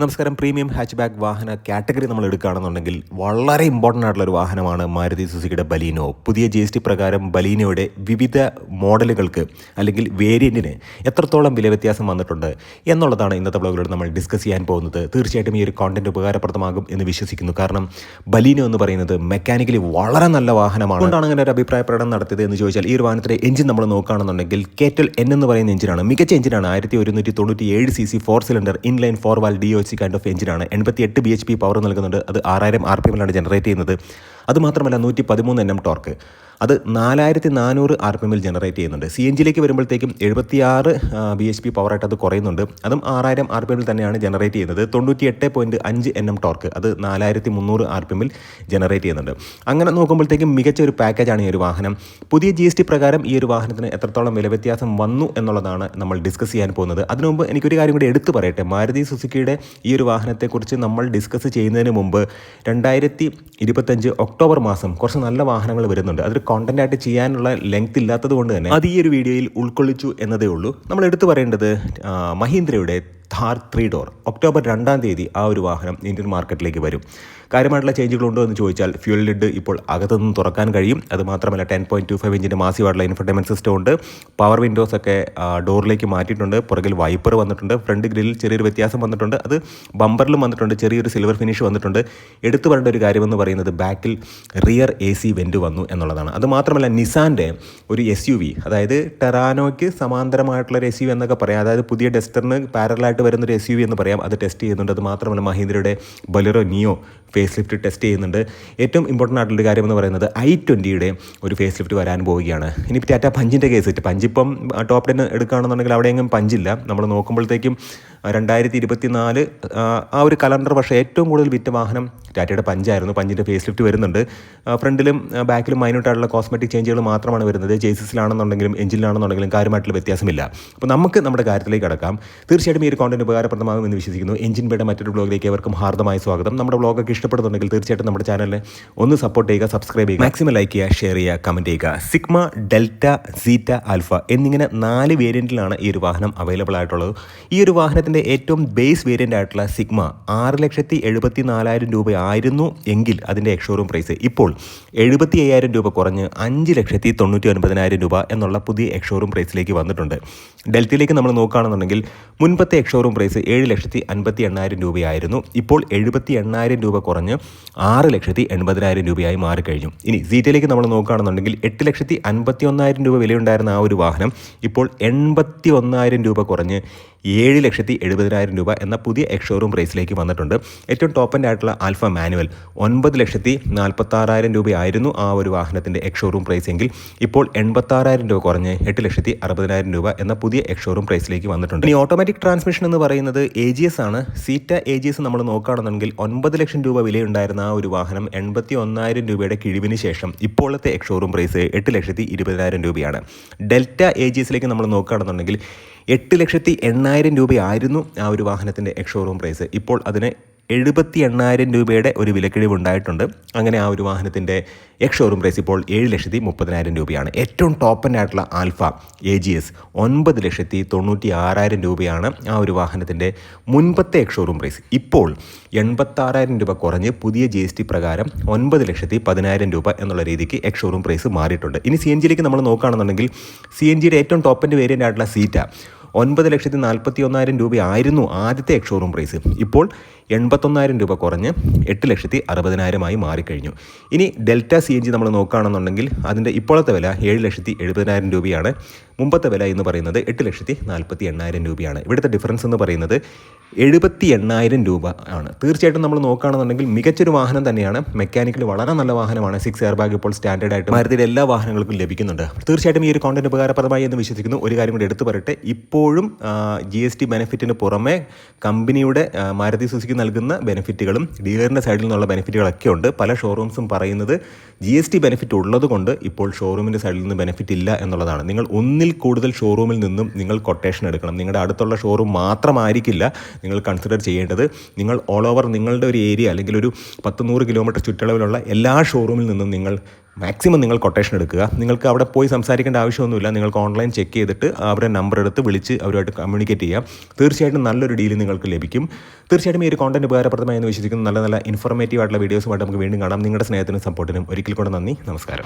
നമസ്കാരം. Premium hatchback വാഹന category നമ്മൾ എടുക്കുകയാണെന്നുണ്ടെങ്കിൽ വളരെ ഇമ്പോർട്ടന്റ് ആയിട്ടുള്ള ഒരു വാഹനമാണ് മാരുതി സുസുക്കിയുടെ ബലീനോ. പുതിയ ജി എസ് ടി പ്രകാരം ബലീനോയുടെ വിവിധ മോഡലുകൾക്ക് അല്ലെങ്കിൽ വേരിയന്റിന് എത്രത്തോളം വില വ്യത്യാസം വന്നിട്ടുണ്ട് എന്നുള്ളതാണ് ഇന്നത്തെ ബ്ലോഗിലൂടെ നമ്മൾ ഡിസ്കസ് ചെയ്യാൻ പോകുന്നത്. തീർച്ചയായിട്ടും ഈ ഒരു കോണ്ടന്റ് ഉപകാരപ്രദമാകും എന്ന് വിശ്വസിക്കുന്നു. കാരണം ബലീനോ എന്ന് പറയുന്നത് മെക്കാനിക്കലി വളരെ നല്ല വാഹനമാണ്. അതുകൊണ്ടാണ് അങ്ങനെ ഒരു അഭിപ്രായ പ്രകടനം നടത്തിയത് എന്ന് ചോദിച്ചാൽ ഈ ഒരു വാഹനത്തിന്റെ എഞ്ചിൻ നമ്മൾ നോക്കുകയാണെന്നുണ്ടെങ്കിൽ കേറ്റൽ എൻ എന്ന് പറയുന്ന എഞ്ചിനാണ് മികച്ച എഞ്ചിനാണ് ആയിരത്തി ഒരുന്നൂറ്റി തൊണ്ണൂറ്റി ഏഴ് C C four cylinder inline four valve D O C kind of എഞ്ചിനാണ് എൺപത്തി എട്ട് ബി എച്ച് പി പവർ നൽകുന്നുണ്ട്. അത് ആറായിരം ആർ പി എമ്മിലാണ് ജനറേറ്റ് ചെയ്യുന്നത്. അതുമാത്രമല്ല നൂറ്റി പതിമൂന്ന് എൻ എം ടോർക്ക് അത് നാലായിരത്തി നാനൂറ് ആർ പി എമ്മിൽ ജനറേറ്റ് ചെയ്യുന്നുണ്ട്. സി എൻ ജിയിലേക്ക് വരുമ്പോഴത്തേക്കും എഴുപത്തിയാറ് ബി എച്ച് പി പവറായിട്ട് അത് കുറയുന്നുണ്ട്. അതും ആറായിരം ആർ പി എമ്മിൽ തന്നെയാണ് ജനറേറ്റ് ചെയ്യുന്നത്. തൊണ്ണൂറ്റി എട്ട് പോയിന്റ് അഞ്ച് എൻ എം ടോർക്ക് അത് നാലായിരത്തി മുന്നൂറ് ആർ പി എമ്മിൽ ജനറേറ്റ് ചെയ്യുന്നുണ്ട്. അങ്ങനെ നോക്കുമ്പോഴത്തേക്കും മികച്ച ഒരു പാക്കേജാണ് ഈ ഒരു വാഹനം. പുതിയ ജി എസ് ടി പ്രകാരം ഈ ഒരു വാഹനത്തിന് എത്രത്തോളം വില വ്യത്യാസം വന്നു എന്നുള്ളതാണ് നമ്മൾ ഡിസ്കസ് ചെയ്യാൻ പോകുന്നത്. അതിനു മുമ്പ് എനിക്കൊരു കാര്യം കൂടി എടുത്തു പറയട്ടെ. മാരുതി സുസുക്കിയുടെ ഈ ഒരു വാഹനത്തെക്കുറിച്ച് നമ്മൾ ഡിസ്കസ് ചെയ്യുന്നതിന് മുമ്പ് രണ്ടായിരത്തി ഇരുപത്തഞ്ച് ഒക്ടോബർ മാസം കുറച്ച് നല്ല വാഹനങ്ങൾ വരുന്നുണ്ട്. അതൊരു കോണ്ടന്റ് ആയിട്ട് ചെയ്യാനുള്ള ലെങ്ത് ഇല്ലാത്തത് കൊണ്ട് തന്നെ അത് ഈ ഒരു വീഡിയോയിൽ ഉൾക്കൊള്ളിച്ചു എന്നതേ ഉള്ളൂ. നമ്മൾ എടുത്തു പറയേണ്ടത് മഹീന്ദ്രയുടെ ഥാർ ത്രീ ഡോർ. ഒക്ടോബർ രണ്ടാം തീയതി ആ ഒരു വാഹനം ഇന്ത്യൻ മാർക്കറ്റിലേക്ക് വരും. കാര്യമായിട്ടുള്ള ചേഞ്ചുകളുണ്ടോ എന്ന് ചോദിച്ചാൽ ഫ്യൂൽ ലിഡ് ഇപ്പോൾ അകത്തുനിന്ന് തുറക്കാൻ കഴിയും. അത് മാത്രമല്ല ടെൻ പോയിന്റ് ടു ഫൈവ് ഇഞ്ചിന്റെ മാസീവായിട്ടുള്ള ഇൻഫർടൈൻമെന്റ് സിസ്റ്റം ഉണ്ട്. പവർ വിൻഡോസ് ഒക്കെ ഡോറിലേക്ക് മാറ്റിയിട്ടുണ്ട്. പുറകിൽ വൈപ്പർ വന്നിട്ടുണ്ട്. ഫ്രണ്ട് ഗ്രില്ലിൽ ചെറിയൊരു വ്യത്യാസം വന്നിട്ടുണ്ട്. അത് ബമ്പറിലും വന്നിട്ടുണ്ട്. ചെറിയൊരു സിൽവർ ഫിനിഷ് വന്നിട്ടുണ്ട്. എടുത്തു പറയേണ്ട ഒരു കാര്യമെന്ന് പറയുന്നത് ബാക്കിൽ റിയർ എ സി വെന്റ് വന്നു എന്നുള്ളതാണ്. അത് മാത്രമല്ല നിസാന്റെ ഒരു എസ് യു വി അതായത് ടെറാനോയ്ക്ക് സമാന്തരമായിട്ടുള്ള ഒരു എസ് യു വി എന്നൊക്കെ പറയാം. അതായത് പുതിയ ഡെസ്റ്ററിന് പാരലായിട്ട് വരുന്ന ഒരു എസ് യു വി എന്ന് പറയാം. അത് ടെസ്റ്റ് ചെയ്യുന്നുണ്ട്. അത് മാത്രമല്ല മഹീന്ദ്രയുടെ Bolero Neo facelift test ചെയ്യുന്നുണ്ട്. ഏറ്റവും ഇമ്പോർട്ടന്റ് ആയിട്ടുള്ള കാര്യം എന്ന് പറയുന്നത് ഐ ട്വന്റിയുടെ ഒരു ഫേസ് ലിഫ്റ്റ് വരാൻ പോവുകയാണ്. ഇനി ടാറ്റ പഞ്ചിന്റെ കേസ് പഞ്ചിപ്പം ടോപ്പ് ടെൻ എടുക്കുകയാണെന്നുണ്ടെങ്കിൽ അവിടെയെങ്കിലും പഞ്ചില്ല നമ്മൾ നോക്കുമ്പോഴത്തേക്കും രണ്ടായിരത്തി ഇരുപത്തി നാല് ആ ഒരു കലണ്ടർ പക്ഷേ ഏറ്റവും കൂടുതൽ വിറ്റ വാഹനം ടാറ്റയുടെ പഞ്ചായിരുന്നു. പഞ്ചിന്റെ ഫേസ് ലിഫ്റ്റ് വരുന്നുണ്ട് ഫ്രണ്ടിലും ബാക്കിലും മൈനോട്ടായിട്ടുള്ള കോസ്മെറ്റിക് ചേഞ്ചുകൾ മാത്രമാണ് വരുന്നത്. ജേസിസിലാണെന്നുണ്ടെങ്കിലും എഞ്ചിനിലാണെന്നുണ്ടെങ്കിലും കാര്യമായിട്ടുള്ള വ്യത്യാസമില്ല. അപ്പോൾ നമുക്ക് നമ്മുടെ കാര്യത്തിലേക്ക് കടക്കാം. തീർച്ചയായിട്ടും ഈ ഒരു കോണ്ടന്റ് ഉപകാരപ്രദമാകും എന്ന് വിശ്വസിക്കുന്നു. എഞ്ചിൻ ബേയുടെ മറ്റൊരു ബ്ലോഗിലേക്ക് അവർക്കും ഹാർദമായ സ്വാഗതം. നമ്മുടെ ബ്ലോഗൊക്കെ ഇഷ്ടപ്പെടുന്നുണ്ടെങ്കിൽ തീർച്ചയായിട്ടും നമ്മുടെ ചാനലിനെ ഒന്ന് സപ്പോർട്ട് ചെയ്യുക സബ്സ്ക്രൈബ് ചെയ്യുക മാക്സിമം ലൈക്ക് ചെയ്യുക ഷെയർ ചെയ്യുക കമന്റ് ചെയ്യുക. സിഗ്മ ഡെൽറ്റ സീറ്റ ആൽഫ എന്നിങ്ങനെ നാല് വേരിയന്റിലാണ് ഈ ഒരു വാഹനം അവൈലബിൾ ആയിട്ടുള്ളത്. ഈ ഒരു വാഹനത്തിന്റെ ഏറ്റവും ബേസ് വേരിയന്റ് ആയിട്ടുള്ള സിഗ്മ ആറ് ലക്ഷത്തി എഴുപത്തി നാലായിരം രൂപയായിരുന്നു എങ്കിൽ അതിന്റെ എക്ഷോറൂം പ്രൈസ് ഇപ്പോൾ എഴുപത്തി അയ്യായിരം രൂപ കുറഞ്ഞ് അഞ്ച് ലക്ഷത്തി തൊണ്ണൂറ്റി ഒൻപതിനായിരം രൂപ എന്നുള്ള പുതിയ എക്ഷോറൂം പ്രൈസിലേക്ക് വന്നിട്ടുണ്ട്. ഡൽഹിയിലേക്ക് നമ്മൾ നോക്കുകയാണെന്നുണ്ടെങ്കിൽ മുൻപത്തെ എക്ഷോറൂം പ്രൈസ് ഏഴ് ലക്ഷത്തി അൻപത്തി എണ്ണായിരം രൂപയായിരുന്നു. ഇപ്പോൾ എഴുപത്തി എണ്ണായിരം രൂപ കുറഞ്ഞ് ആറ് ലക്ഷത്തി എൺപതിനായിരം രൂപയായി മാറിക്കഴിഞ്ഞു. ഇനി സീറ്റയിലേക്ക് നമ്മൾ നോക്കുകയാണെന്നുണ്ടെങ്കിൽ എട്ട് ലക്ഷത്തി അൻപത്തി ഒന്നായിരം രൂപ വിലയുണ്ടായിരുന്ന ആ ഒരു വാഹനം ഇപ്പോൾ എൺപത്തി ഒന്നായിരം രൂപ കുറഞ്ഞ് ഏഴ് ലക്ഷത്തി എഴുപതിനായിരം രൂപ എന്ന പുതിയ എക്സ്ഷോറൂം പ്രൈസിലേക്ക് വന്നിട്ടുണ്ട്. ഏറ്റവും ടോപ്പ് എൻഡ് ആയിട്ടുള്ള ആൽഫ മാനുവൽ ഒൻപത് ലക്ഷത്തി നാൽപ്പത്താറായിരം രൂപയായിരുന്നു ആ ഒരു വാഹനത്തിന്റെ എക്സ്ഷോറൂം പ്രൈസ് എങ്കിൽ. ഇപ്പോൾ എൺപത്താറായിരം രൂപ കുറഞ്ഞ് എട്ട് ലക്ഷത്തി അറുപതിനായിരം രൂപ എന്ന പുതിയ എക്സ്ഷോറൂം പ്രൈസിലേക്ക് വന്നിട്ടുണ്ട്. ഇനി ഓട്ടോമാറ്റിക് ട്രാൻസ്മിഷൻ എന്ന് പറയുന്നത് എ ജി എസ് ആണ്. സീറ്റ എ ജി എസ് നമ്മൾ നോക്കുകയാണെന്നുണ്ടെങ്കിൽ ഒൻപത് ലക്ഷം രൂപ വിലയുണ്ടായിരുന്ന ആ ഒരു വാഹനം എൺപത്തി ഒന്നായിരം രൂപയുടെ കിഴിവിന് ശേഷം ഇപ്പോഴത്തെ എക്സ്ഷോറൂം പ്രൈസ് എട്ട് ലക്ഷത്തി ഇരുപതിനായിരം രൂപയാണ്. ഡെൽറ്റ എ ജി എസിലേക്ക് നമ്മൾ നോക്കുകയാണെന്നുണ്ടെങ്കിൽ എട്ട് ലക്ഷത്തി എണ്ണായിരം രൂപയായിരുന്നു ആ ഒരു വാഹനത്തിന്റെ എക്സ്ഷോറൂം പ്രൈസ്. ഇപ്പോൾ അതിന് എഴുപത്തി എണ്ണായിരം രൂപയുടെ ഒരു വിലക്കിഴിവ് ഉണ്ടായിട്ടുണ്ട് അങ്ങനെ ആ ഒരു വാഹനത്തിന്റെ എക്സ്ഷോറൂം പ്രൈസ് ഇപ്പോൾ ഏഴ് ലക്ഷത്തി മുപ്പതിനായിരം രൂപയാണ്. ഏറ്റവും ടോപ്പൻ ആയിട്ടുള്ള ആൽഫ എ ജി എസ് ഒൻപത് ലക്ഷത്തി തൊണ്ണൂറ്റി ആറായിരം രൂപയാണ് ആ ഒരു വാഹനത്തിന്റെ മുൻപത്തെ എക്സ്ഷോറൂം പ്രൈസ്. ഇപ്പോൾ എൺപത്താറായിരം രൂപ കുറഞ്ഞ് പുതിയ ജി എസ് ടി പ്രകാരം ഒൻപത് ലക്ഷത്തി പതിനായിരം രൂപ എന്നുള്ള രീതിക്ക് എക്സ്ഷോറൂം പ്രൈസ് മാറിയിട്ടുണ്ട്. ഇനി സി എൻ ജിയിലേക്ക് നമ്മൾ നോക്കുകയാണെന്നുണ്ടെങ്കിൽ സി എൻ ജിയുടെ ഏറ്റവും ടോപ്പ് എൻഡ് വേരിയന്റ് ആയിട്ടുള്ള സീറ്റ ഒൻപത് ലക്ഷത്തി നാൽപ്പത്തി ഒന്നായിരം രൂപയായിരുന്നു ആദ്യത്തെ എക്സ്ഷോറൂം പ്രൈസ് ഇപ്പോൾ എൺപത്തൊന്നായിരം രൂപ കുറഞ്ഞ് എട്ട് ലക്ഷത്തി അറുപതിനായിരമായി മാറിക്കഴിഞ്ഞു. ഇനി ഡെൽറ്റ സി എൻ ജി നമ്മൾ നോക്കുകയാണെന്നുണ്ടെങ്കിൽ അതിന്റെ ഇപ്പോഴത്തെ വില ഏഴ് ലക്ഷത്തി എഴുപതിനായിരം രൂപയാണ്. മുമ്പത്തെ വില എന്ന് പറയുന്നത് എട്ട് ലക്ഷത്തി നാൽപ്പത്തി എണ്ണായിരം രൂപയാണ്. ഇവിടുത്തെ ഡിഫറൻസ് എന്ന് പറയുന്നത് എഴുപത്തി എണ്ണായിരം രൂപ ആണ്. തീർച്ചയായിട്ടും നമ്മൾ നോക്കുകയാണെന്നുണ്ടെങ്കിൽ മികച്ചൊരു വാഹനം തന്നെയാണ്. മെക്കാനിക്കലി വളരെ നല്ല വാഹനമാണ്. സിക്സ് എയർ ബാഗ് ഇപ്പോൾ സ്റ്റാൻഡേർഡ് ആയിട്ട് മാരുതിയുടെ എല്ലാ വാഹനങ്ങൾക്കും ലഭിക്കുന്നുണ്ട്. തീർച്ചയായിട്ടും ഈ ഒരു കോണ്ടന്റ് ഉപകാരപ്രദമായി എന്ന് വിശ്വസിക്കുന്നു. ഒരു കാര്യം കൂടി എടുത്തു പറയട്ടെ. ഇപ്പോഴും ജി എസ് ടി ബെനിഫിറ്റിന് പുറമെ കമ്പനിയുടെ മാരുതി സുസുക്കി നൽകുന്ന ബെനിഫിറ്റുകളും ഡീലറിന്റെ സൈഡിൽ നിന്നുള്ള ബെനിഫിറ്റുകളൊക്കെ ഉണ്ട്. പല ഷോറൂംസും പറയുന്നത് ജി എസ് ടി ബെനിഫിറ്റ് ഉള്ളതുകൊണ്ട് ഇപ്പോൾ ഷോറൂമിന്റെ സൈഡിൽ നിന്ന് ബെനിഫിറ്റ് ഇല്ല എന്നുള്ളതാണ്. നിങ്ങൾ കൂടുതൽ ഷോറൂമിൽ നിന്നും നിങ്ങൾ കൊട്ടേഷൻ എടുക്കണം. നിങ്ങളുടെ അടുത്തുള്ള ഷോറൂം മാത്രമായിരിക്കില്ല നിങ്ങൾ കൺസിഡർ ചെയ്യേണ്ടത്. നിങ്ങൾ ഓൾ ഓവർ നിങ്ങളുടെ ഒരു ഏരിയ അല്ലെങ്കിൽ ഒരു പത്ത് നൂറ് കിലോമീറ്റർ ചുറ്റളവിലുള്ള എല്ലാ ഷോറൂമിൽ നിന്നും നിങ്ങൾ മാക്സിമം നിങ്ങൾ കൊട്ടേഷൻ എടുക്കുക. നിങ്ങൾക്ക് അവിടെ പോയി സംസാരിക്കേണ്ട ആവശ്യമൊന്നുമില്ല. നിങ്ങൾക്ക് ഓൺലൈൻ ചെക്ക് ചെയ്തിട്ട് അവരുടെ നമ്പർ എടുത്ത് വിളിച്ച് അവരുമായിട്ട് കമ്മ്യൂണിക്കേറ്റ് ചെയ്യാം. തീർച്ചയായിട്ടും നല്ലൊരു ഡീൽ നിങ്ങൾക്ക് ലഭിക്കും. തീർച്ചയായിട്ടും ഈ ഒരു കോണ്ടന്റ് ഉപകാരപ്രദമായി എന്ന് വിശ്വസിക്കുന്നു. നല്ല നല്ല ഇൻഫോർമേറ്റീവ് ആയിട്ടുള്ള വീഡിയോസുമായിട്ട് നമുക്ക് വീണ്ടും കാണാം. നിങ്ങളുടെ സ്നേഹത്തിനും സപ്പോർട്ടിനും ഒരിക്കൽ കൂടെ നന്ദി. നമസ്കാരം.